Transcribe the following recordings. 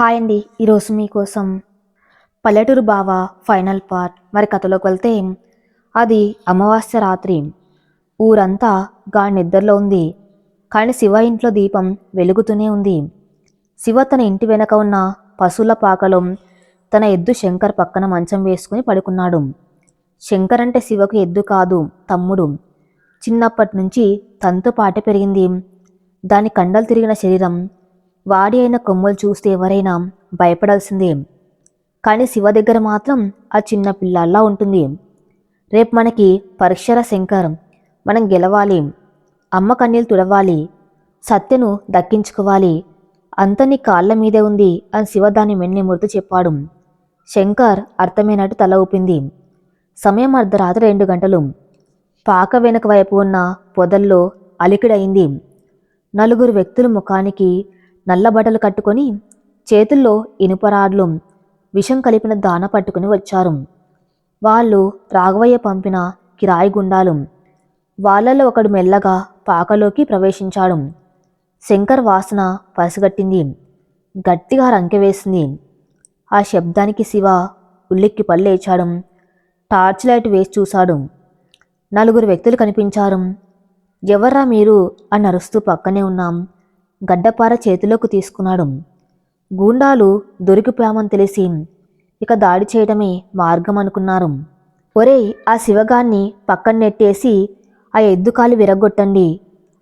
Hi అండి. ఈరోజు మీకోసం పల్లెటూరు బావ ఫైనల్ పార్ట్. మరి కథలోకి వెళ్తే అది అమావాస్య రాత్రి. ఊరంతా గా నిద్రలో ఉంది. కానీ శివ ఇంట్లో దీపం వెలుగుతూనే ఉంది. శివ తన ఇంటి వెనక ఉన్న పశువుల పాకలో తన ఎద్దు శంకర్ పక్కన మంచం వేసుకుని పడుకున్నాడు. శంకర్ అంటే శివకు ఎద్దు కాదు తమ్ముడు. చిన్నప్పటి నుంచి తనతో పాట పెరిగింది. దాని కండలు తిరిగిన శరీరం వాడి అయిన కొమ్మలు చూస్తే ఎవరైనా భయపడాల్సిందే. కానీ శివ దగ్గర మాత్రం ఆ చిన్న పిల్లల్లా ఉంటుంది. రేపు మనకి పరీక్షల శంకర్. మనం గెలవాలి. అమ్మ కన్నీళ్ళు తుడవాలి. సత్యను దక్కించుకోవాలి. అంత నీ కాళ్ళ మీదే ఉంది అని శివ దాని మెన్నెమురుతూ చెప్పాడు. శంకర్ అర్థమైనట్టు తల ఊపింది. సమయం అర్ధరాత్రి రెండు గంటలు. పాక వెనుక వైపు ఉన్న పొదల్లో అలికిడైంది. నలుగురు వ్యక్తుల ముఖానికి నల్ల బట్టలు కట్టుకొని చేతుల్లో ఇనుపరాడ్లు విషం కలిపిన దాన పట్టుకుని వచ్చారు. వాళ్ళు రాఘవయ్య పంపిన కిరాయి గుండాలు. వాళ్ళలో ఒకడు మెల్లగా పాకలోకి ప్రవేశించాడు. శంకర్ వాసన పసిగట్టింది. గట్టిగా రంకెవేసింది ఆ శబ్దానికి శివ ఉల్లిక్కి పళ్ళేచాడు టార్చ్ లైట్ వేసి చూశాడు. నలుగురు వ్యక్తులు కనిపించారు. ఎవర్రా మీరు? అని అరుస్తూ పక్కనే ఉన్నాం. గడ్డపార చేతిలోకి తీసుకున్నాడు. గూండాలు దొరికిపోయామని తెలిసి ఇక దాడి చేయడమే మార్గం అనుకున్నారు ఒరేయ్ ఆ శివగాన్ని పక్కన నెట్టేసి ఆ ఎద్దుకాలు విరగొట్టండి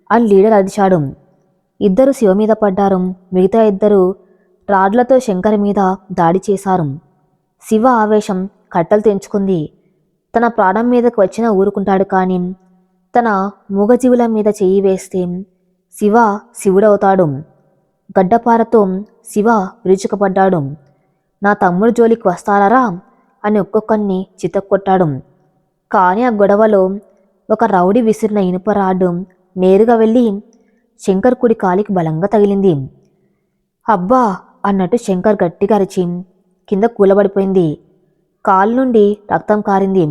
అని లీడర్ అరిచాడు. ఇద్దరు శివ మీద పడ్డారు. మిగతా ఇద్దరు రాడ్లతో శంకర్ మీద దాడి చేశారు. శివ ఆవేశం కట్టలు తెంచుకుంది. తన ప్రాణం మీదకు వచ్చిన ఊరుకుంటాడు కానీ తన మూగజీవుల మీద చెయ్యి వేస్తే శివ శివుడవుతాడు. గడ్డపారతో శివ విరుచుకుపడ్డాడు. నా తమ్ముడు జోలికి వస్తారా అని ఒక్కొక్కరిని చితక్కొట్టాడు. కానీ ఆ గొడవలో ఒక రౌడీ విసిరిన ఇనుప రాడ్డు నేరుగా వెళ్ళి శంకర్ కుడి కాలికి బలంగా తగిలింది. అబ్బా! అన్నట్టు శంకర్ గట్టిగా అరిచి కింద కూలబడిపోయింది. కాలు నుండి రక్తం కారింది.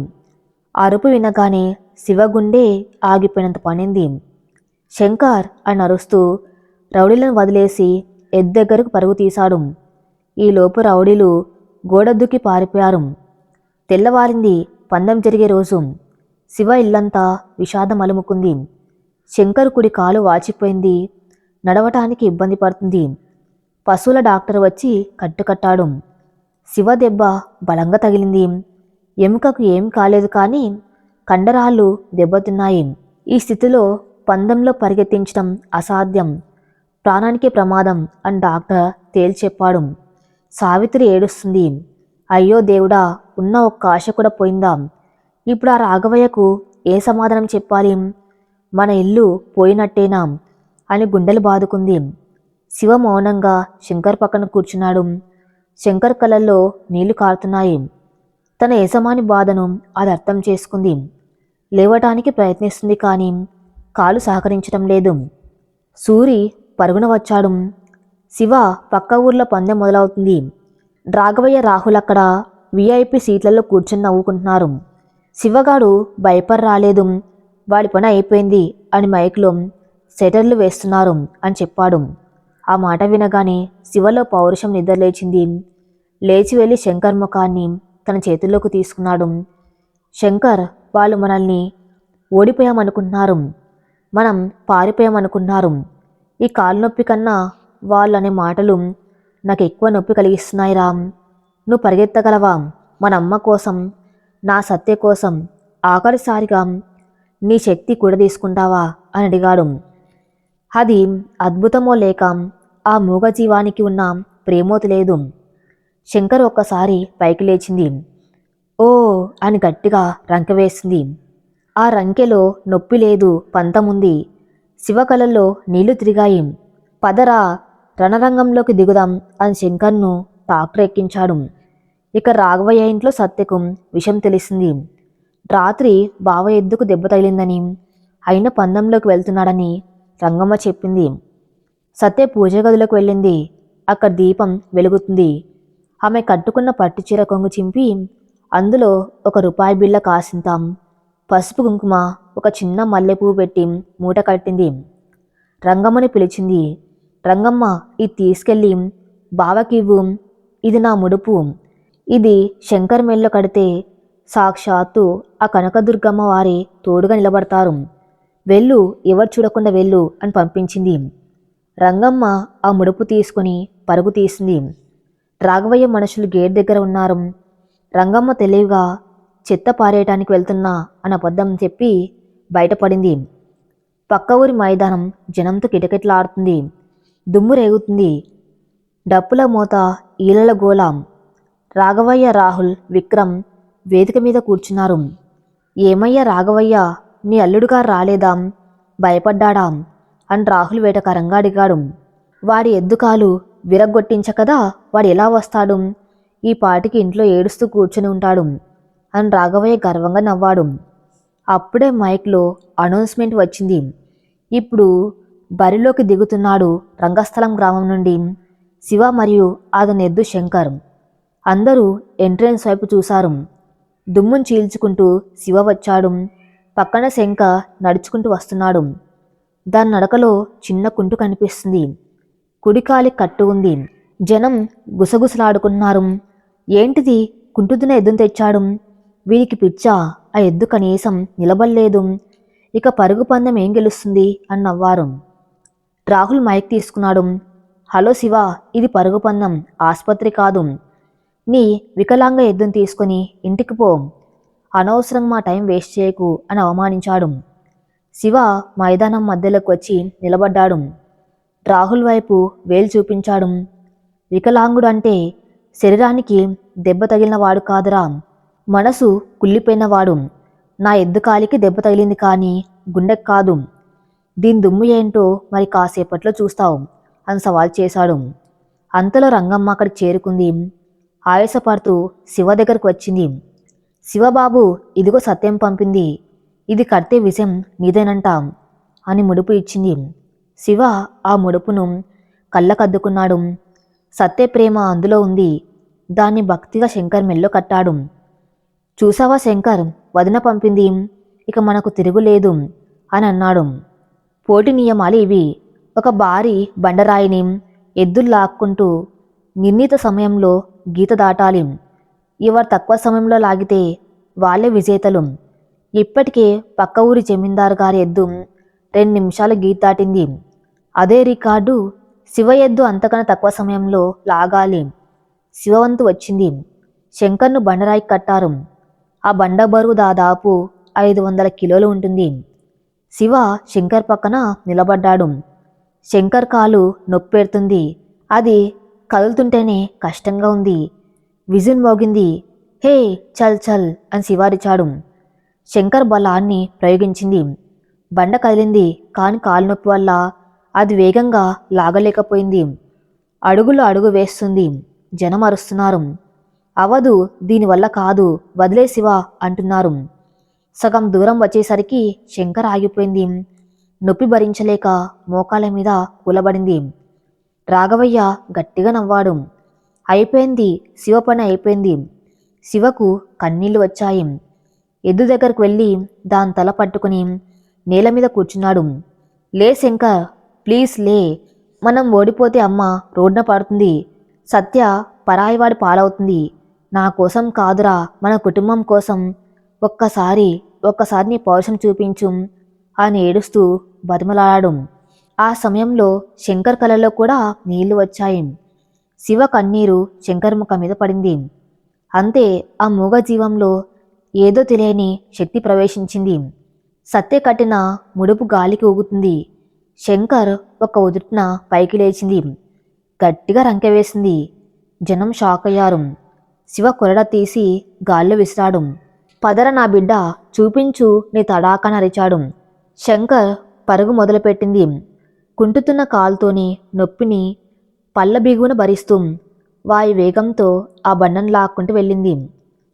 అరుపు వినగానే శివగుండె ఆగిపోయినంత పనింది. శంకర్ అని అరుస్తూ రౌడీలను వదిలేసి ఎద్దెగ్గరకు పరుగు తీశాడు. ఈలోపు రౌడీలు గోడ దుక్కి పారిపోయారు. తెల్లవారింది పందెం జరిగే రోజు. శివ ఇల్లంతా విషాదం అలుముకుంది. శంకర్ కుడి కాలు వాచిపోయింది. నడవటానికి ఇబ్బంది పడుతుంది. పశువుల డాక్టర్ వచ్చి కట్టుకట్టాడు శివ దెబ్బ బలంగా తగిలింది. ఎముకకు ఏం కాలేదు కానీ కండరాళ్ళు దెబ్బతిన్నాయి. ఈ స్థితిలో పందెంలో పరిగెత్తించడం అసాధ్యం. ప్రాణానికి ప్రమాదం అని డాక్టర్ తేల్చెప్పాడు. సావిత్రి ఏడుస్తుంది. అయ్యో దేవుడా ఉన్న ఒక్క ఆశ కూడా పోయిందా? ఇప్పుడు ఆ రాఘవయ్యకు ఏ సమాధానం చెప్పాలి? మన ఇల్లు పోయినట్టేనా? అని గుండెలు బాదుకుంది. శివ మౌనంగా శంకర్ పక్కన కూర్చున్నాడు. శంకర్ కళ్ళల్లో నీళ్ళు కారుతున్నాయి. తన యజమాని బాధను అది అర్థం చేసుకుంది. లేవటానికి ప్రయత్నిస్తుంది కానీ కాలు సహకరించడం లేదు. సూరి పరుగున వచ్చాడు. శివ పక్క ఊర్లో పందెం మొదలవుతుంది. రాఘవయ్య రాహుల్ అక్కడ వీఐపీ సీట్లలో కూర్చొని నవ్వుకుంటున్నారు. శివగాడు భయపడి రాలేదు వాడి పని అయిపోయింది అని మైక్లో సెటర్లు వేస్తున్నారు అని చెప్పాడు. ఆ మాట వినగానే శివలో పౌరుషం నిద్రలేచింది. లేచి వెళ్ళి శంకర్ ముఖాన్ని తన చేతుల్లోకి తీసుకున్నాడు. శంకర్ వాళ్ళు మనల్ని ఓడిపోయామనుకుంటున్నారు. మనం పారిపోయామనుకున్నారు. ఈ కాలు నొప్పి కన్నా వాళ్ళనే మాటలు నాకు ఎక్కువ నొప్పి కలిగిస్తున్నాయి రామ్ నువ్వు పరిగెత్తగలవా? మన అమ్మ కోసం నా సత్య కోసం ఆఖరిసారిగా నీ శక్తి కూడా తీసుకుంటావా? అని అడిగాడు. అది అద్భుతమో లేక ఆ మూగజీవానికి ఉన్న ప్రేమోతి లేదు. శంకర్ ఒక్కసారి పైకి లేచింది. ఓ అని గట్టిగా రంకవేసింది ఆ రంకెలో నొప్పి లేదు పంతముంది. శివకళల్లో నీళ్ళు తిరిగాయి. పదరా రణరంగంలోకి దిగుదాం అని శంకర్ను టాక్టరెక్కించాడు ఇక రాఘవయ్య ఇంట్లో సత్యకు విషయం తెలిసింది. రాత్రి బావ ఎద్దుకు దెబ్బ తగిలిందని అయిన పందంలోకి వెళ్తున్నాడని రంగమ్మ చెప్పింది. సత్య పూజ గదిలోకి వెళ్ళింది. అక్కడ దీపం వెలుగుతుంది. ఆమె కట్టుకున్న పట్టుచీర కొంగు చింపి అందులో ఒక రూపాయి బిళ్ళ కాసింతాం పసుపు కుంకుమ ఒక చిన్న మల్లెపువ్వు పెట్టి మూట కట్టింది. రంగమ్మని పిలిచింది రంగమ్మ ఇది తీసుకెళ్ళి బావకివ్వు. ఇది నా ముడుపు. ఇది శంకర్ మెల్లో కడితే సాక్షాత్తు ఆ కనకదుర్గమ్మ వారి తోడుగా నిలబడతారు. వెళ్ళు ఎవరు చూడకుండా వెళ్ళు అని పంపించింది. రంగమ్మ ఆ ముడుపు తీసుకుని పరుగు తీసింది. రాఘవయ్య మనుషులు గేట్ దగ్గర ఉన్నారు. రంగమ్మ తెలివిగా చెత్త పారేయటానికి వెళ్తున్నా అని అబద్ధం చెప్పి బయటపడింది. పక్క ఊరి మైదానం జనంతో కిటకిటలాడుతుంది. దుమ్ము రేగుతుంది. డప్పుల మూత ఈలల గోళం. రాఘవయ్య రాహుల్ విక్రమ్ వేదిక మీద కూర్చున్నారు. ఏమయ్యా రాఘవయ్య నీ అల్లుడుగా రాలేదాం? భయపడ్డాడాం అని రాహుల్ వేటకరంగా అడిగాడు. వాడి ఎద్దుకాలు విరగ్గొట్టించకదా వాడు ఎలా వస్తాడు? ఈ పాటికి ఇంట్లో ఏడుస్తూ కూర్చుని ఉంటాడు. అని రాఘవయ్య గర్వంగా నవ్వాడు. అప్పుడే మైక్లో అనౌన్స్మెంట్ వచ్చింది. ఇప్పుడు బరిలోకి దిగుతున్నాడు రంగస్థలం గ్రామం నుండి శివ మరియు అతని ఎద్దు శంకర్. అందరూ ఎంట్రన్స్ వైపు చూశారు. దుమ్మును చీల్చుకుంటూ శివ వచ్చాడు. పక్కన శంక నడుచుకుంటూ వస్తున్నాడు. దాని నడకలో చిన్న కుంటు కనిపిస్తుంది. కుడికాలి కట్టు ఉంది. జనం గుసగుసలాడుకున్నారు ఏంటిది? కుంటుదిన ఎద్దును తెచ్చాడు. వీరికి పిచ్చా? ఆ ఎద్దు కనీసం నిలబడలేదు. ఇక పరుగు పందెం ఏం గెలుస్తుంది? అని నవ్వారు. రాహుల్ మైక్ తీసుకున్నాడు. హలో శివ ఇది పరుగు పందెం ఆసుపత్రి కాదు. నీ వికలాంగ ఎద్దును తీసుకొని ఇంటికి పో. అనవసరం మా టైం వేస్ట్ చేయకు అని అవమానించాడు. శివ మైదానం మధ్యలోకి వచ్చి నిలబడ్డాడు. రాహుల్ వైపు వేలు చూపించాడు. వికలాంగుడు అంటే శరీరానికి దెబ్బ తగిలిన వాడు కాదురా. మనసు కుళ్ళిపోయినవాడు నా ఎద్దు కాలికి దెబ్బ తగిలింది కానీ గుండెకు కాదు. దీని దుమ్ము ఏంటో మరి కాసేపట్లో చూస్తావు అని సవాల్ చేశాడు. అంతలో రంగమ్మ అక్కడికి చేరుకుంది. ఆయాసపడుతూ శివ దగ్గరకు వచ్చింది. శివబాబు ఇదిగో సత్యం పంపింది. ఇది కడితే విషయం నీదేనంట అని ముడుపు ఇచ్చింది. శివ ఆ ముడుపును కళ్ళకద్దుకున్నాడు. సత్య ప్రేమ అందులో ఉంది. దాన్ని భక్తిగా శంకర్ మెల్లో కట్టాడు. చూసావా శంకర్? వదిన పంపింది. ఇక మనకు తిరుగులేదు అని అన్నాడు. పోటీ నియమాలు ఇవి. ఒక భారీ బండరాయిని ఎద్దులు లాక్కుంటూ నిర్ణీత సమయంలో గీత దాటాలి. ఎవరు తక్కువ సమయంలో లాగితే వాళ్ళే విజేతలు. ఇప్పటికే పక్క ఊరి జమీందారు గారి ఎద్దు రెండు నిమిషాలు గీత దాటింది. అదే రికార్డు శివ ఎద్దు అంతకన్నా తక్కువ సమయంలో లాగాలి. శివవంతు వచ్చింది. శంకర్ను బండరాయి కట్టారు. ఆ బండ బరువు దాదాపు ఐదు వందల కిలోలు ఉంటుంది. శివ శంకర్ పక్కన నిలబడ్డాడు. శంకర్ కాలు నొప్పెడుతుంది. అది కదులుతుంటేనే కష్టంగా ఉంది. విజన్ మోగింది. హే చల్ చల్ అని శివారిచాడు శంకర్ బలాన్ని ప్రయోగించింది. బండ కదిలింది కాని కాలు నొప్పి వల్ల అది వేగంగా లాగలేకపోయింది. అడుగులు అడుగు వేస్తుంది. జనం అరుస్తున్నారు. అవదు దీనివల్ల కాదు వదిలే శివ అంటున్నారు. సగం దూరం వచ్చేసరికి శంకర్ ఆగిపోయింది. నొప్పి భరించలేక మోకాల మీద కూలబడింది. రాఘవయ్య గట్టిగా నవ్వాడు. అయిపోయింది శివ పని అయిపోయింది. శివకు కన్నీళ్ళు వచ్చాయి. ఎద్దు దగ్గరకు వెళ్ళి దాని తల పట్టుకుని నేల మీద కూర్చున్నాడు. లే శంకర్ ప్లీజ్ లే. మనం ఓడిపోతే అమ్మ రోడ్న పడుతుంది. సత్య పరాయివాడి పాలవుతుంది. నా కోసం కాదురా మన కుటుంబం కోసం. ఒక్కసారి ఒక్కసారి నీ పౌరుషం చూపించు అని ఏడుస్తూ బతిమలాడాడు. ఆ సమయంలో శంకర్ కలలో కూడా నీళ్ళు వచ్చాయి. శివ కన్నీరు శంకర్ ముఖం మీద పడింది. అంతే ఆ మూగ జీవంలో ఏదో తెలియని శక్తి ప్రవేశించింది. సత్య కట్టిన ముడుపు గాలికి ఊగుతుంది. శంకర్ ఒక ఉదుట్న పైకి లేచింది. గట్టిగా రంకెవేసింది జనం షాక్ అయ్యారు శివ కొరడ తీసి గాల్లో విసిరాడు. పదర నా బిడ్డ చూపించు నీ తడాకన అరిచాడు. శంకర్ పరుగు మొదలుపెట్టింది. కుంటుతున్న కాల్తోని నొప్పిని పళ్ళ బిగున భరిస్తూ వాయి వేగంతో ఆ బండను లాక్కుంటూ వెళ్ళింది.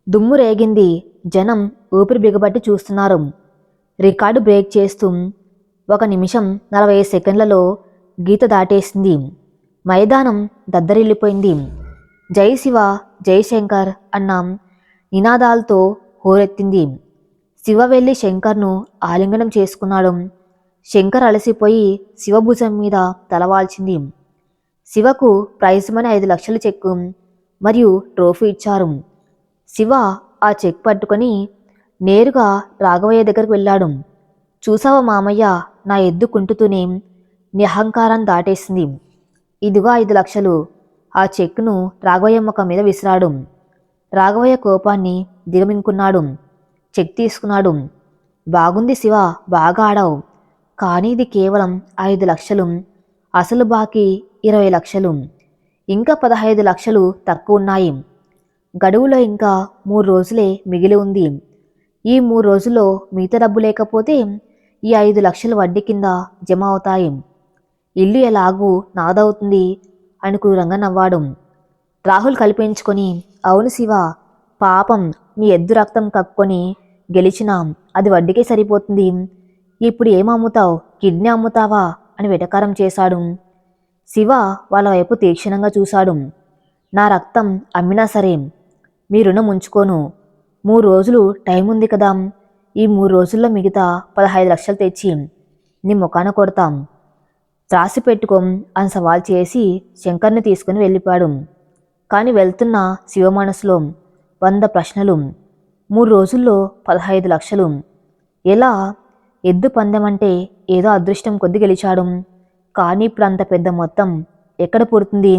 దుమ్ము రేగింది. జనం ఊపిరి బిగబట్టి చూస్తున్నారు. రికార్డు బ్రేక్ చేస్తూ ఒక నిమిషం నలభై సెకండ్లలో గీత దాటేసింది. మైదానం దద్దరిల్లిపోయింది. జై శివ జై శంకర్ అన్న. నినాదాలతో హోరెత్తింది. శివ వెళ్ళి శంకర్ను ఆలింగనం చేసుకున్నాడు. శంకర్ అలసిపోయి శివభుజం మీద తలవాల్చింది. శివకు ప్రైజ్ మనీ ఐదు లక్షలు చెక్కు మరియు ట్రోఫీ ఇచ్చారు. శివ ఆ చెక్ పట్టుకొని నేరుగా రాఘవయ్య దగ్గరికి వెళ్ళాడు. చూసావా మామయ్య నా ఎద్దు కుంటుతూనే నీ అహంకారాన్ని దాటేసింది. ఇదిగో ఐదు లక్షలు. ఆ చెక్కును రాఘవయ్య ముఖం మీద విసిరాడు. రాఘవయ్య కోపాన్ని దిగమింగుకున్నాడు. చెక్ తీసుకున్నాడు. బాగుంది శివ బాగా ఆడావు. కానీ ఇది కేవలం ఐదు లక్షలు. అసలు బాకీ ఇరవై లక్షలు. ఇంకా పదహైదు లక్షలు తక్కువ ఉన్నాయి. గడువులో ఇంకా మూడు రోజులే మిగిలి ఉంది. ఈ మూడు రోజుల్లో మిగతా డబ్బు లేకపోతే ఈ ఐదు లక్షలు వడ్డీ కింద జమ అవుతాయి. ఇల్లు ఎలాగూ నాదవుతుంది. అని క్రూరంగా నవ్వాడు. రాహుల్ కల్పించుకొని అవును శివ పాపం నీ ఎద్దు రక్తం కక్కుని గెలిచినాం అది వడ్డీకే సరిపోతుంది. ఇప్పుడు ఏం అమ్ముతావు? కిడ్నీ అమ్ముతావా? అని వెటకారం చేశాడు. శివ వాళ్ళ వైపు తీక్షణంగా చూశాడు. నా రక్తం అమ్మినా సరే మీ రుణం ఉంచుకోను. మూడు రోజులు టైం ఉంది కదా. ఈ మూడు రోజుల్లో మిగతా పదహైదు లక్షలు తెచ్చి నీ ముఖాన కొడతాం. రాసి పెట్టుకో అని సవాల్ చేసి శంకర్ని తీసుకుని వెళ్ళిపోయాడు కానీ వెళ్తున్న శివ మనసులో వంద ప్రశ్నలు మూడు రోజుల్లో పదహైదు లక్షలు. ఎలా? ఎద్దు పందెమంటే ఏదో అదృష్టం కొద్ది గెలిచాడు. కానీ ఇప్పుడు అంత పెద్ద మొత్తం ఎక్కడ పుడుతుంది?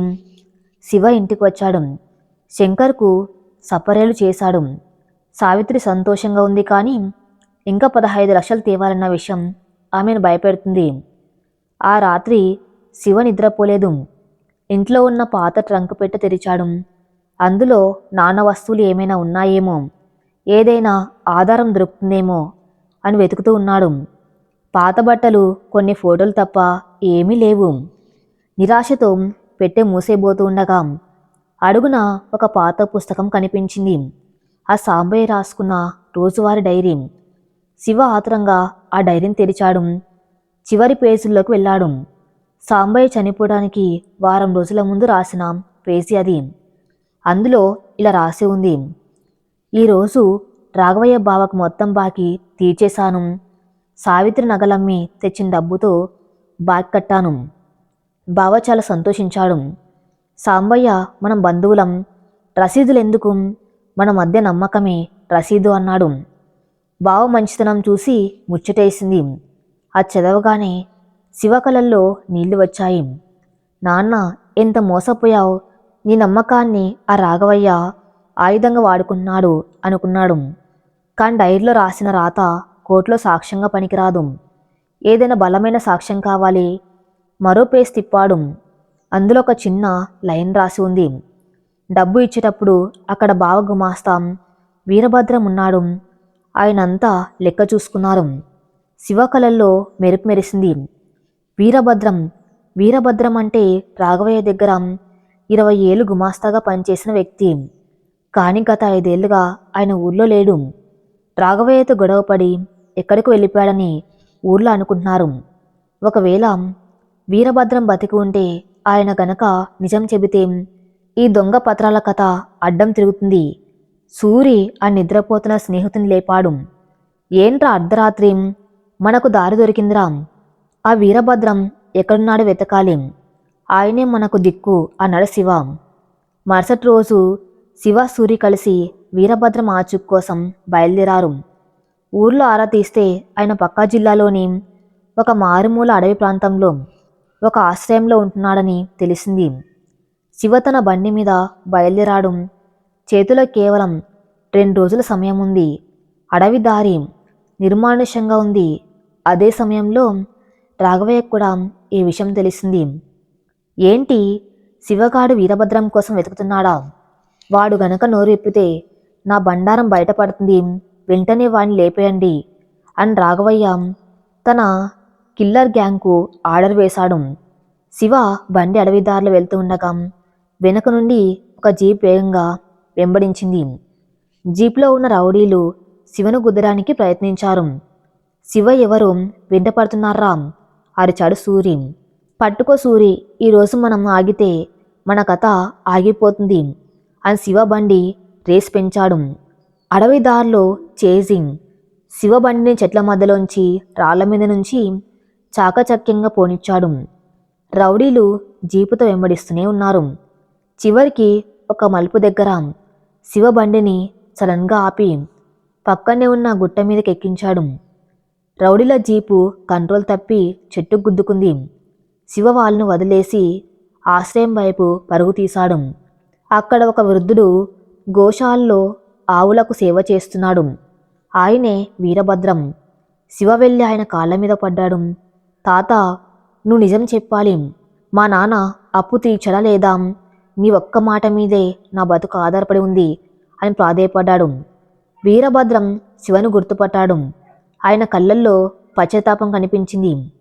శివ ఇంటికి వచ్చాడు. శంకర్కు సపరేలు చేశాడు. సావిత్రి సంతోషంగా ఉంది కానీ ఇంకా పదహైదు లక్షలు తేవాలన్న విషయం ఆమెను భయపెడుతుంది. ఆ రాత్రి శివ నిద్రపోలేదు. ఇంట్లో ఉన్న పాత ట్రంక్ పెట్టె తెరిచాడు. అందులో నాన్న వస్తువులు ఏమైనా ఉన్నాయేమో? ఏదైనా ఆధారం దొరుకుతుందేమో? అని వెతుకుతూ ఉన్నాడు. పాత బట్టలు కొన్ని ఫోటోలు తప్ప ఏమీ లేవు. నిరాశతో పెట్టె మూసేబోతూ ఉండగా అడుగున ఒక పాత పుస్తకం కనిపించింది. ఆ సాంబయ్య రాసుకున్న రోజువారీ డైరీ. శివ ఆత్రంగా ఆ డైరీని తెరిచాడు. చివరి పేజీల్లోకి వెళ్ళాడు. సాంబయ్య చనిపోవడానికి వారం రోజుల ముందు రాసిన పేజీ అది. అందులో ఇలా రాసి ఉంది. ఈరోజు రాఘవయ్య బావకు మొత్తం బాకీ తీర్చేశాను. సావిత్రి నగలమ్మి తెచ్చిన డబ్బుతో బాకీ కట్టాను. బావ చాలా సంతోషించాడు. సాంబయ్య మనం బంధువులం. రసీదులు ఎందుకు మన మధ్య నమ్మకమే రసీదు అన్నాడు. బావ మంచితనం చూసి ముచ్చటేసింది. అది చదవగానే శివకళల్లో నీళ్ళు వచ్చాయి. నాన్న ఎంత మోసపోయావు? నీ నమ్మకాన్ని ఆ రాఘవయ్య ఆయుధంగా వాడుకున్నాడు అనుకున్నాడు. కానీ డైరీలో రాసిన రాత కోర్టులో సాక్ష్యంగా పనికిరాదు. ఏదైనా బలమైన సాక్ష్యం కావాలి. మరో పేస్ తిప్పాడు. అందులో ఒక చిన్న లైన్ రాసి ఉంది. డబ్బు ఇచ్చేటప్పుడు అక్కడ బావ గుమాస్తాం వీరభద్రం ఉన్నాడు. ఆయనంతా లెక్క చూసుకున్నారు. శివకళల్లో మెరుపు మెరిసింది వీరభద్రం వీరభద్రం అంటే రాఘవయ్య దగ్గర ఇరవై ఏళ్ళు గుమాస్తాగా పనిచేసిన వ్యక్తి. కానీ గత ఐదేళ్ళుగా ఆయన ఊర్లో లేడు. రాఘవయ్యతో గొడవపడి ఎక్కడికి వెళ్ళిపోయాడని ఊర్లో అనుకుంటున్నారు. ఒకవేళ వీరభద్రం బతికి ఉంటే ఆయన గనక నిజం చెబితే ఈ దొంగ పత్రాల కథ అడ్డం తిరుగుతుంది. సూరి ఆ నిద్రపోతున్న స్నేహితుని లేపాడు. ఏంట్రా అర్ధరాత్రి మనకు దారి దొరికిందిరా ఆ వీరభద్రం ఎక్కడున్నాడు వెతకాలి. ఆయనే మనకు దిక్కు అన్నాడు శివ. మరుసటి రోజు శివ సూరి కలిసి వీరభద్రం ఆచూక్ కోసం బయలుదేరారు. ఊర్లో ఆరా తీస్తే ఆయన పక్కా జిల్లాలోని ఒక మారుమూల అడవి ప్రాంతంలో ఒక ఆశ్రయంలో ఉంటున్నాడని తెలిసింది. శివ తన బండి మీద బయలుదేరాడు. చేతిలో కేవలం రెండు రోజుల సమయం ఉంది. అడవి దారి నిర్మానుష్యంగా ఉంది. అదే సమయంలో రాఘవయ్య కూడా ఈ విషయం తెలిసింది. ఏంటి? శివగాడు వీరభద్రం కోసం వెతుకుతున్నాడా? వాడు గనక నోరు ఎప్పితే నా బండారం బయటపడుతుంది. వెంటనే వాడిని లేపేయండి అని రాఘవయ్య తన కిల్లర్ గ్యాంగ్కు ఆర్డర్ వేశాడు. శివ బండి అడవి దారిలో వెళ్తూ ఉండగా వెనక నుండి ఒక జీప్ వేగంగా వెంబడించింది. జీప్లో ఉన్న రౌడీలు శివను గుద్దడానికి ప్రయత్నించారు. శివ ఎవరు? వెంటపడుతున్నారా అరిచాడు సూరి. పట్టుకో సూరి ఈరోజు మనం ఆగితే మన కథ ఆగిపోతుంది అని శివ బండి రేస్ పెంచాడు. అడవి దారిలో చేజింగ్. శివ బండిని చెట్ల మధ్యలోంచి రాళ్ళ మీద నుంచి చాకచక్యంగా పోనిచ్చాడు. రౌడీలు జీపుతో వెంబడిస్తూనే ఉన్నారు. చివరికి ఒక మలుపు దగ్గర శివ బండిని సడన్గా ఆపి పక్కనే ఉన్న గుట్ట మీదకి ఎక్కించాడు రౌడీల జీపు కంట్రోల్ తప్పి చెట్టుకు గుద్దుకుంది. శివ వాళ్ళను వదిలేసి ఆశ్రయం వైపు పరుగు తీశాడు. అక్కడ ఒక వృద్ధుడు గోశాల్లో ఆవులకు సేవ చేస్తున్నాడు. ఆయనే వీరభద్రం. శివ వెళ్ళి ఆయన కాళ్ళ మీద పడ్డాడు. తాత నువ్వు నిజం చెప్పాలి. మా నాన్న అప్పు తీర్చడా లేదా నీ ఒక్క మాట మీదే నా బతుకు ఆధారపడి ఉంది అని ప్రాధేయపడ్డాడు. వీరభద్రం శివను గుర్తుపట్టాడు. ఆయన కళ్ళల్లో పశ్చాత్తాపం కనిపించింది.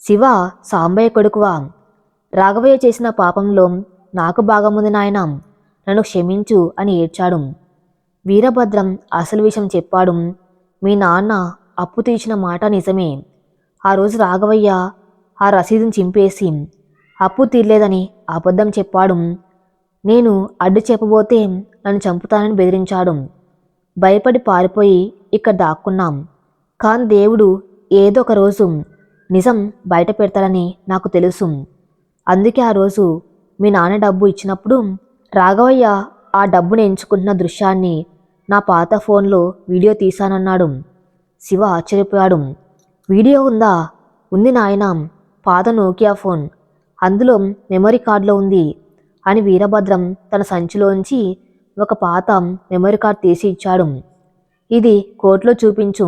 శివ సాంబయ్య కొడుకువా? రాఘవయ్య చేసిన పాపంలో నాకు భాగముంది నాయన. నన్ను క్షమించు అని ఏడ్చాడు. వీరభద్రం అసలు విషయం చెప్పాడు. మీ నాన్న అప్పు తీర్చిన మాట నిజమే. ఆ రోజు రాఘవయ్య ఆ రసీదుని చింపేసి అప్పు తీర్లేదని అబద్ధం చెప్పాడు. నేను అడ్డు చెప్పబోతే నన్ను చంపుతానని బెదిరించాడు. భయపడి పారిపోయి ఇక్కడ దాక్కున్నాం. కాని దేవుడు ఏదో ఒక రోజు నిజం బయట పెడతాడని నాకు తెలుసు. అందుకే ఆ రోజు మీ నాన్న డబ్బు ఇచ్చినప్పుడు రాఘవయ్య ఆ డబ్బును ఎంచుకుంటున్న దృశ్యాన్ని నా పాత ఫోన్లో వీడియో తీశానన్నాడు. శివ ఆశ్చర్యపోయాడు. వీడియో ఉందా? ఉంది నాయన. పాత నోకియా ఫోన్. అందులో మెమరీ కార్డులో ఉంది. అని వీరభద్రం తన సంచిలోంచి ఒక పాత మెమరీ కార్డ్ తీసి ఇచ్చాడు. ఇది కోర్టులో చూపించు.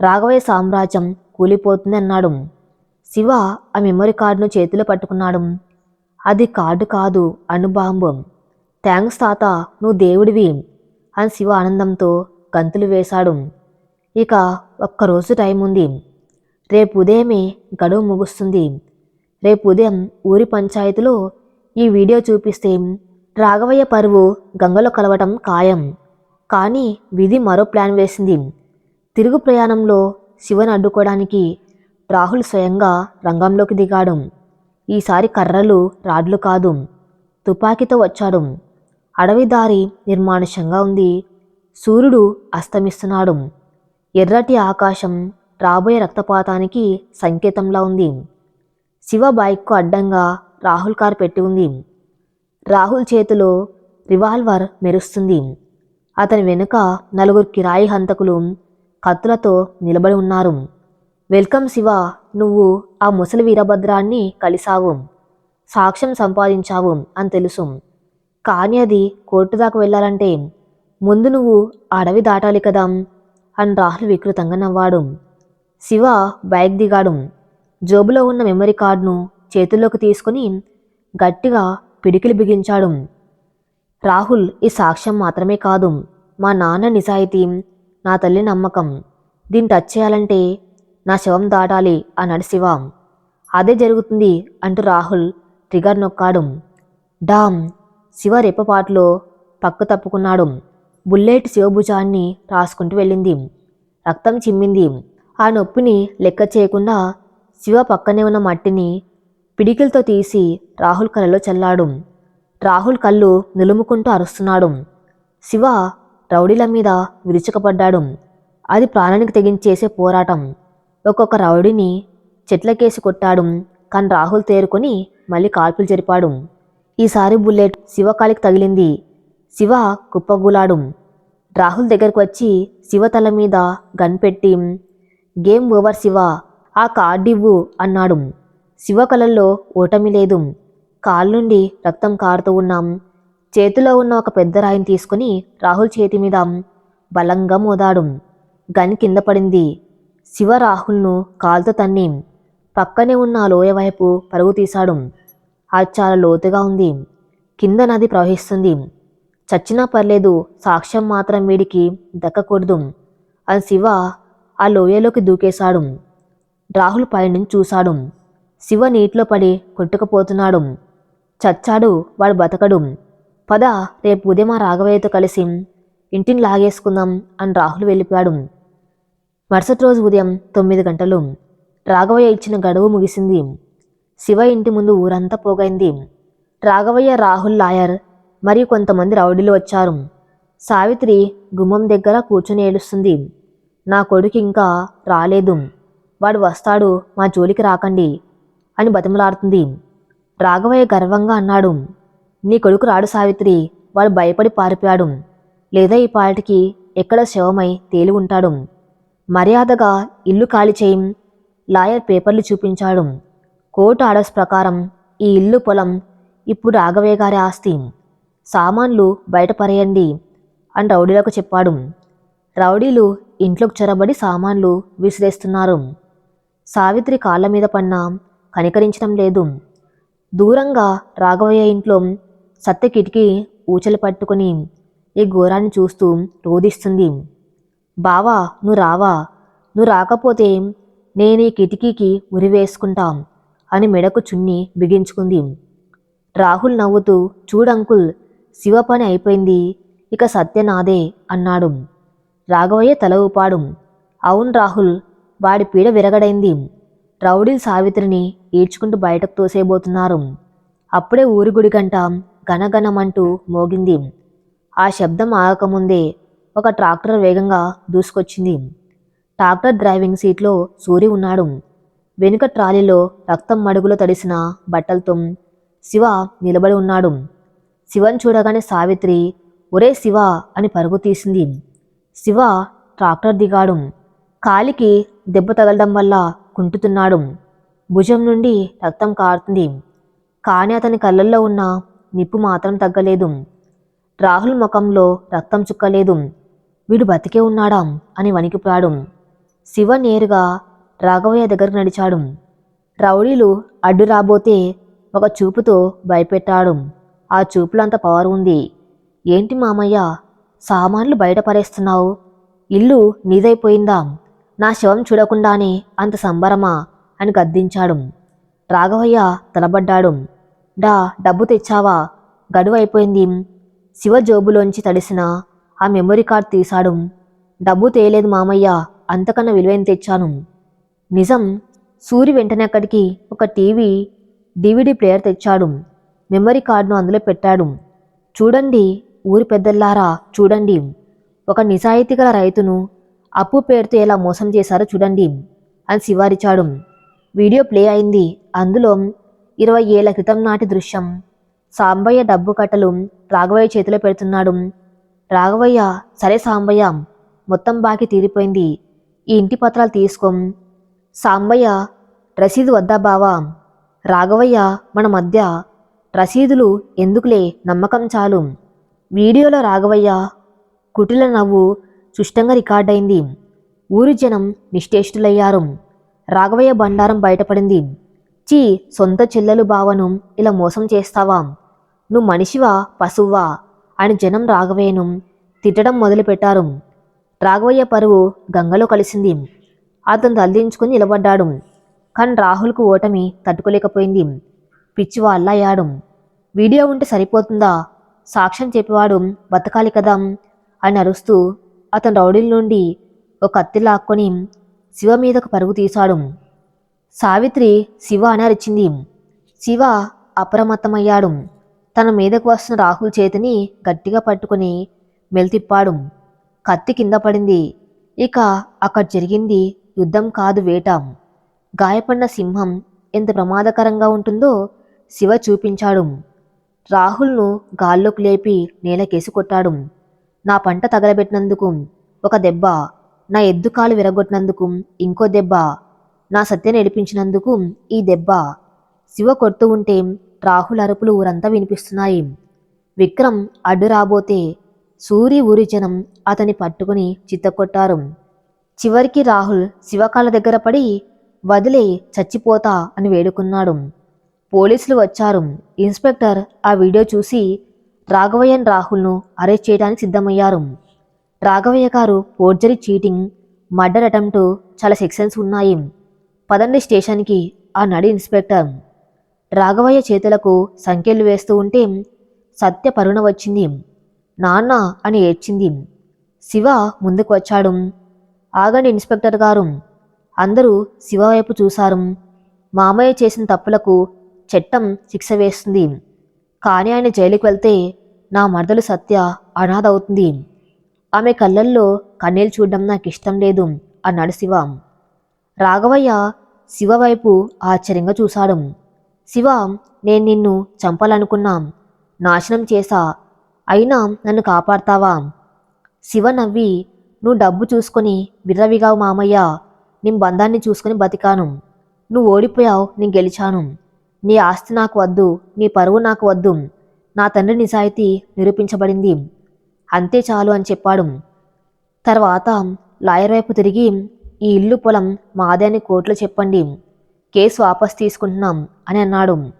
రాఘవయ్య సామ్రాజ్యం కూలిపోతుంది అన్నాడు. శివ ఆ మెమరీ కార్డును చేతిలో పట్టుకున్నాడు. అది కార్డు కాదు అణుబాంబు. థ్యాంక్స్ తాత నువ్వు దేవుడివి అని శివ ఆనందంతో గంతులు వేశాడు. ఇక ఒక్కరోజు టైం ఉంది. రేపు ఉదయమే గడువు ముగుస్తుంది. రేపు ఉదయం ఊరి పంచాయతీలో ఈ వీడియో చూపిస్తే రాఘవయ్య పరువు గంగలో కలవటం ఖాయం. కానీ విధి మరో ప్లాన్ వేసింది. తిరుగు ప్రయాణంలో శివను అడ్డుకోవడానికి రాహుల్ స్వయంగా రంగంలోకి దిగాడు. ఈసారి కర్రలు రాడ్లు కాదు. తుపాకీతో వచ్చాడు. అడవి దారి నిర్మానుషంగా ఉంది. సూర్యుడు అస్తమిస్తున్నాడు. ఎర్రటి ఆకాశం రాబోయే రక్తపాతానికి సంకేతంలా ఉంది. శివ బైక్కు అడ్డంగా రాహుల్ కారు పెట్టి ఉంది. రాహుల్ చేతిలో రివాల్వర్ మెరుస్తుంది. అతని వెనుక నలుగురు కిరాయి హంతకులు కత్తులతో నిలబడి ఉన్నారు. వెల్కమ్ శివ నువ్వు ఆ ముసలి వీరభద్రాన్ని కలిసావు సాక్ష్యం సంపాదించావు అని తెలుసు. కానీ అది కోర్టు దాకా వెళ్ళాలంటే ముందు నువ్వు అడవి దాటాలి కదా అని రాహుల్ వికృతంగా నవ్వాడు. శివ బైక్ దిగాడు. జోబులో ఉన్న మెమరీ కార్డును చేతుల్లోకి తీసుకుని గట్టిగా పిడికిలు బిగించాడు. రాహుల్ ఈ సాక్ష్యం మాత్రమే కాదు. మా నాన్న నిజాయితీ నా తల్లి నమ్మకం. దీన్ని టచ్ చేయాలంటే నా శవం దాటాలి అన్నాడు శివ. అదే జరుగుతుంది అంటూ రాహుల్ ట్రిగర్ నొక్కాడు. డామ్! శివ రెప్పపాటులో పక్కు తప్పుకున్నాడు. బుల్లెట్ శివభుజాన్ని రాసుకుంటూ వెళ్ళింది. రక్తం చిమ్మింది. ఆ నొప్పిని లెక్క చేయకుండా శివ పక్కనే ఉన్న మట్టిని పిడికిలతో తీసి రాహుల్ కళ్ళలో చల్లాడు. రాహుల్ కళ్ళు నిలుముకుంటూ అరుస్తున్నాడు. శివ రౌడీల మీద విరుచుకపడ్డాడు. అది ప్రాణానికి తెగించేసే పోరాటం. ఒక్కొక్క రౌడీని చెట్లకేసి కొట్టాడు. కానీ రాహుల్ తేరుకొని మళ్ళీ కాల్పులు జరిపాడు. ఈసారి బుల్లెట్ శివ కాలికి తగిలింది. శివ కుప్పగూలాడు. రాహుల్ దగ్గరకు వచ్చి శివ తల మీద గన్ పెట్టి గేమ్ ఓవర్ శివ ఆ కార్డివ్వు అన్నాడు. శివకళల్లో ఓటమి లేదు. కాళ్ళుండి రక్తం కారుతూ ఉన్నాం. చేతిలో ఉన్న ఒక పెద్ద రాయిని తీసుకుని రాహుల్ చేతి మీద బలంగా మోదాడు. గన్ కింద పడింది. శివ రాహుల్ను కాలుతో తన్ని పక్కనే ఉన్న లోయ వైపు పరుగు తీశాడు. అది చాలా లోతుగా ఉంది. కింద నది ప్రవహిస్తుంది. చచ్చినా పర్లేదు సాక్ష్యం మాత్రం వీడికి దక్కకూడదు. అని శివ ఆ లోయలోకి దూకేశాడు. రాహుల్ పైనుంచి చూశాడు. శివ నీటిలో పడి కొట్టుకుపోతున్నాడు. చచ్చాడు వాడు బతకడు. పద రేపు ఉదయం ఆ రాఘవయ్యతో కలిసి ఇంటిని లాగేసుకుందాం అని రాహుల్ వెళ్ళిపోయాడు. మరుసటి రోజు ఉదయం తొమ్మిది గంటలు. రాఘవయ్య ఇచ్చిన గడువు ముగిసింది. శివ ఇంటి ముందు ఊరంతా పోగైంది. రాఘవయ్య రాహుల్ లాయర్ మరియు కొంతమంది రౌడీలు వచ్చారు. సావిత్రి గుమ్మం దగ్గర కూర్చుని ఏడుస్తుంది. నా కొడుకు ఇంకా రాలేదు. వాడు వస్తాడు మా జోలికి రాకండి. అని బతిమలాడుతుంది. రాఘవయ్య గర్వంగా అన్నాడు. నీ కొడుకు రాడు సావిత్రి వాడు భయపడి పారిపోయాడు. లేదా ఈ పాటికి ఎక్కడ శవమై తేలి ఉంటాడు. మర్యాదగా ఇల్లు ఖాళీ చేయం లాయర్ పేపర్లు చూపించాడు. కోర్టు ఆర్డర్స్ ప్రకారం ఈ ఇల్లు పొలం ఇప్పుడు రాఘవయ్య గారి ఆస్తి. సామాన్లు బయటపరేయండి అని రౌడీలకు చెప్పాడు. రౌడీలు ఇంట్లోకి చొరబడి సామాన్లు విసిరేస్తున్నారు. సావిత్రి కాళ్ళ మీద పడినా కనికరించడం లేదు. దూరంగా రాఘవయ్య ఇంట్లో సత్య కిటికీ ఊచలు పట్టుకుని ఈ ఘోరాన్ని చూస్తూ రోదిస్తుంది బావా నువ్వు రావా? నువ్వు రాకపోతే నేను ఈ కిటికీకి ఉరివేసుకుంటాం అని మెడకు చున్ని బిగించుకుంది. రాహుల్ నవ్వుతూ చూడంకుల్ శివ పని అయిపోయింది ఇక సత్య నాదే అన్నాడు. రాఘవయ్య తల ఊపాడు. అవును రాహుల్ వాడి పీడ విరగడైంది. రౌడీలు సావిత్రిని ఈడ్చుకుంటూ బయటకు తోసేయబోతున్నారు. అప్పుడే ఊరి గుడి గనగనమంటూ మోగింది. ఆ శబ్దం ఆగకముందే ఒక ట్రాక్టర్ వేగంగా దూసుకొచ్చింది. ట్రాక్టర్ డ్రైవింగ్ సీట్లో సూరి ఉన్నాడు. వెనుక ట్రాలీలో రక్తం మడుగులో తడిసిన బట్టలతో శివ నిలబడి ఉన్నాడు. శివన్ చూడగానే సావిత్రి ఒరే శివ అని పరుగు తీసింది. శివ ట్రాక్టర్ దిగాడు. కాలికి దెబ్బ తగలడం వల్ల కుంటుతున్నాడు. భుజం నుండి రక్తం కారుతుంది. కానీ అతని కళ్ళల్లో ఉన్న నిప్పు మాత్రం తగ్గలేదు. రాహుల్ ముఖంలో రక్తం చుక్కలేదు. వీడు బతికే ఉన్నాడా అని వణికిపోయాడు. శివ నేరుగా రాఘవయ్య దగ్గరకు నడిచాడు. రౌడీలు అడ్డు రాబోతే ఒక చూపుతో భయపెట్టాడు. ఆ చూపులో అంత పవర్ ఉంది. ఏంటి మామయ్య సామాన్లు బయటపరేస్తున్నావు ఇల్లు నీదైపోయిందా? నా శవం చూడకుండానే అంత సంబరమా? అని గద్దించాడు. రాఘవయ్య తలబడ్డాడు. డా డబ్బు తెచ్చావా? గడువు అయిపోయింది. శివ జోబులోంచి తడిసిన ఆ మెమొరీ కార్డ్ తీశాడు. డబ్బు తేయలేదు మామయ్య అంతకన్నా విలువైన తెచ్చాను? నిజం సూరి వెంటనే అక్కడికి ఒక టీవీ డివిడి ప్లేయర్ తెచ్చాడు. మెమరీ కార్డును అందులో పెట్టాడు. చూడండి ఊరి పెద్దల్లారా చూడండి. ఒక నిజాయితీ గల రైతును అప్పు పేరుతో ఎలా మోసం చేశారో చూడండి అని శివారిచాడు వీడియో ప్లే అయింది. అందులో ఇరవై ఏళ్ళ క్రితం నాటి దృశ్యం. సాంబయ్య డబ్బు కట్టలు రాఘవయ్య చేతిలో పెడుతున్నాడు. రాఘవయ్య సరే సాంబయ్య మొత్తం బాకీ తీరిపోయింది. ఈ ఇంటి పత్రాలు తీసుకోం. సాంబయ్య రసీదు వద్దా బావా? రాఘవయ్య మన మధ్య. రసీదులు ఎందుకులే? నమ్మకం చాలు. వీడియోలో రాఘవయ్య కుటిల నవ్వు సుష్టంగా రికార్డైంది ఊరి జనం నిశ్చేష్టులయ్యారు. రాఘవయ్య బండారం బయటపడింది. చీ సొంత చెల్లెలు బావను ఇలా మోసం చేస్తావా? నువ్వు మనిషివా పశువా? అని జనం రాఘవయ్యను తిట్టడం మొదలుపెట్టారు. రాఘవయ్య పరువు గంగలో కలిసింది. అతను తల్లించుకుని నిలబడ్డాడు. కానీ రాహుల్కు ఓటమి తట్టుకోలేకపోయింది. పిచ్చి వాళ్ళయ్యాడు వీడియో ఉంటే సరిపోతుందా? సాక్ష్యం చెప్పేవాడు బతకాలి కదా? అని అరుస్తూ అతను రౌడీల నుండి ఒక కత్తి లాక్కొని శివ మీదకు పరుగు తీశాడు. సావిత్రి శివ అని అరిచింది. శివ అప్రమత్తమయ్యాడు. తన మీదకు వస్తున్న రాహుల్ చేతిని గట్టిగా పట్టుకుని మెల్తిప్పాడు. కత్తి కింద పడింది. ఇక అక్కడ జరిగింది యుద్ధం కాదు వేట. గాయపడిన సింహం ఎంత ప్రమాదకరంగా ఉంటుందో శివ చూపించాడు. రాహుల్ను గాల్లోకి లేపి నేలకేసి కొట్టాడు. నా పంట తగలబెట్టినందుకు ఒక దెబ్బ నా ఎద్దు కాలు విరగొట్టినందుకు ఇంకో దెబ్బ నా సత్య నడిపించినందుకు ఈ దెబ్బ. శివ కొడుతూ ఉంటే రాహుల్ అరుపులు ఊరంతా వినిపిస్తున్నాయి. విక్రమ్ అడ్డు రాబోతే సూరి ఊరి జనం అతని పట్టుకుని చిత్తకొట్టారు. చివరికి రాహుల్ శివకాళ్ళ దగ్గర పడి వదిలే చచ్చిపోతా అని వేడుకున్నాడు. పోలీసులు వచ్చారు. ఇన్స్పెక్టర్ ఆ వీడియో చూసి రాఘవయ్యన్ రాహుల్ను అరెస్ట్ చేయడానికి సిద్ధమయ్యారు. రాఘవయ్య గారు ఫోర్జరీ చీటింగ్ మర్డర్ అటెంప్ట్ చాలా సెక్షన్స్ ఉన్నాయి. పదండి స్టేషన్కి ఆ నడి ఇన్స్పెక్టర్. రాఘవయ్య చేతులకు సంఖ్యలు వేస్తూ ఉంటే సత్య పరుణ వచ్చింది. నాన్న అని ఏడ్చింది. శివ ముందుకు వచ్చాడు. ఆగండి ఇన్స్పెక్టర్ గారు. అందరూ శివ వైపు చూశారు. మామయ్య చేసిన తప్పులకు చట్టం శిక్ష వేస్తుంది. కానీ ఆయన జైలుకి వెళ్తే నా మరదలు సత్య అనాథ అవుతుంది. ఆమె కళ్ళల్లో కన్నీళ్ళు చూడడం నాకు ఇష్టం లేదు అన్నాడు శివ. రాఘవయ్య శివ వైపు ఆశ్చర్యంగా చూశాడు. శివ నేను నిన్ను చంపాలనుకున్నాం. నాశనం చేశా. అయినా నన్ను కాపాడతావా? శివ నవ్వి నువ్వు డబ్బు చూసుకొని విర్రవిగావు మామయ్య. నీ బంధాన్ని చూసుకొని బతికాను. నువ్వు ఓడిపోయావు నేను గెలిచాను. నీ ఆస్తి నాకు వద్దు నీ పరువు నాకు వద్దు. నా తండ్రి నిజాయితీ నిరూపించబడింది. అంతే చాలు అని చెప్పాడు. తర్వాత లాయర్ వైపు తిరిగి ఈ ఇల్లు పొలం మాదే అని కోర్టులో చెప్పండి. కేసు వాపస్ తీసుకుంటున్నాం అని అన్నాడు.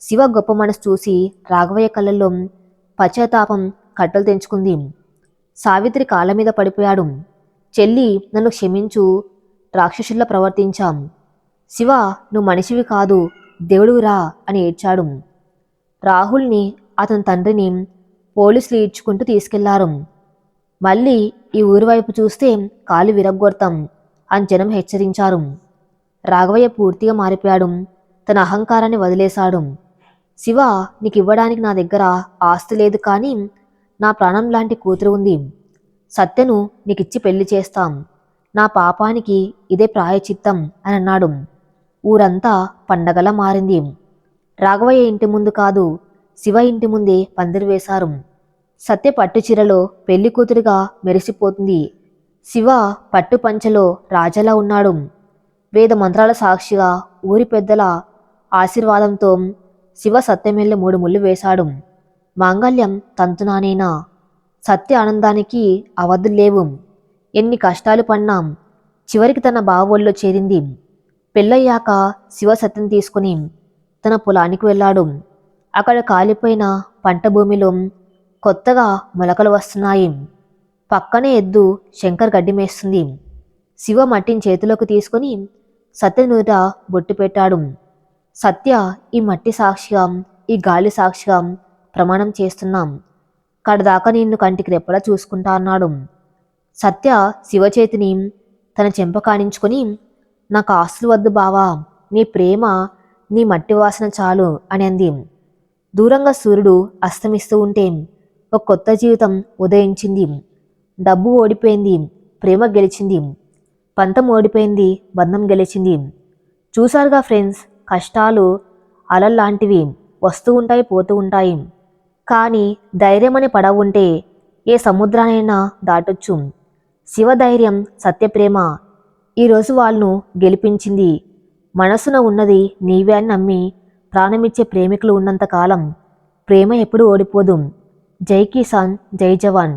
శివ గొప్ప మనసు చూసి రాఘవయ్య కళ్ళల్లో పశ్చాత్తాపం కట్టలు తెంచుకుంది. సావిత్రి కాళ్ళ మీద పడిపోయాడు. చెల్లి నన్ను క్షమించు. రాక్షసుల్లా ప్రవర్తించాం. శివ నువ్వు మనిషివి కాదు దేవుడురా అని ఏడ్చాడు. రాహుల్ని అతని తండ్రిని పోలీసులు ఈడ్చుకుంటూ తీసుకెళ్ళారు. మళ్ళీ ఈ ఊరి వైపు చూస్తే కాలు విరగ్గొడతాం అని జనం హెచ్చరించారు. రాఘవయ్య పూర్తిగా మారిపోయాడు. తన అహంకారాన్ని వదిలేశాడు. శివ నీకు ఇవ్వడానికి నా దగ్గర ఆస్తి లేదు కానీ నా ప్రాణం లాంటి కూతురు ఉంది. సత్యను నీకిచ్చి పెళ్ళి చేస్తాం. నా పాపానికి ఇదే ప్రాయచిత్తం అని అన్నాడు. ఊరంతా పండగలా మారింది. రాఘవయ్య ఇంటి ముందు కాదు శివ ఇంటి ముందే పందిరి వేశారు. సత్య పట్టు చీరలో పెళ్ళి కూతురుగా మెరిసిపోతుంది. శివ పట్టు పంచలో రాజలా ఉన్నాడు. వేద మంత్రాల సాక్షిగా ఊరి పెద్దల ఆశీర్వాదంతో శివ సత్యమెల్లి మూడు ముళ్ళు వేశాడు. మాంగల్యం తంతునానేనా? సత్య ఆనందానికి అవధులు లేవు ఎన్ని కష్టాలు పన్నాం చివరికి తన బావోల్లో చేరింది. పెళ్ళయ్యాక శివ సత్యం తీసుకుని తన పొలానికి వెళ్ళాడు. అక్కడ కాలిపోయిన పంట భూమిలో కొత్తగా మొలకలు వస్తున్నాయి. పక్కనే ఎద్దు శంకర్ గడ్డి మేస్తుంది. శివ మట్టిని చేతిలోకి తీసుకుని సత్య నూట బొట్టు పెట్టాడు. సత్య ఈ మట్టి సాక్షిగా ఈ గాలి సాక్షిగా ప్రమాణం చేస్తున్నాం. కడదాకా నిన్ను కంటికి రెప్పలా చూసుకుంటా అన్నాడు. సత్య శివ చేతిని తన చెంప కానించుకొని నాకు ఆస్తులు వద్దు బావా నీ ప్రేమ నీ మట్టి వాసన చాలు అని అంది. దూరంగా సూర్యుడు అస్తమిస్తూ ఉంటే ఒక కొత్త జీవితం ఉదయించింది. డబ్బు ఓడిపోయింది ప్రేమ గెలిచింది పంతం ఓడిపోయింది బంధం గెలిచింది. చూసారుగా ఫ్రెండ్స్ కష్టాలు అలల్లాంటివి వస్తూ ఉంటాయి పోతూ ఉంటాయి. కానీ ధైర్యం అనే పడవ ఉంటే ఏ సముద్రానైనా దాటొచ్చు. శివధైర్యం సత్యప్రేమ ఈరోజు వాళ్ళను గెలిపించింది. మనసున ఉన్నది నీవే అని నమ్మి ప్రాణమిచ్చే ప్రేమికులు ఉన్నంతకాలం ప్రేమ ఎప్పుడూ ఓడిపోదు. జై కిసాన్ జై జవాన్.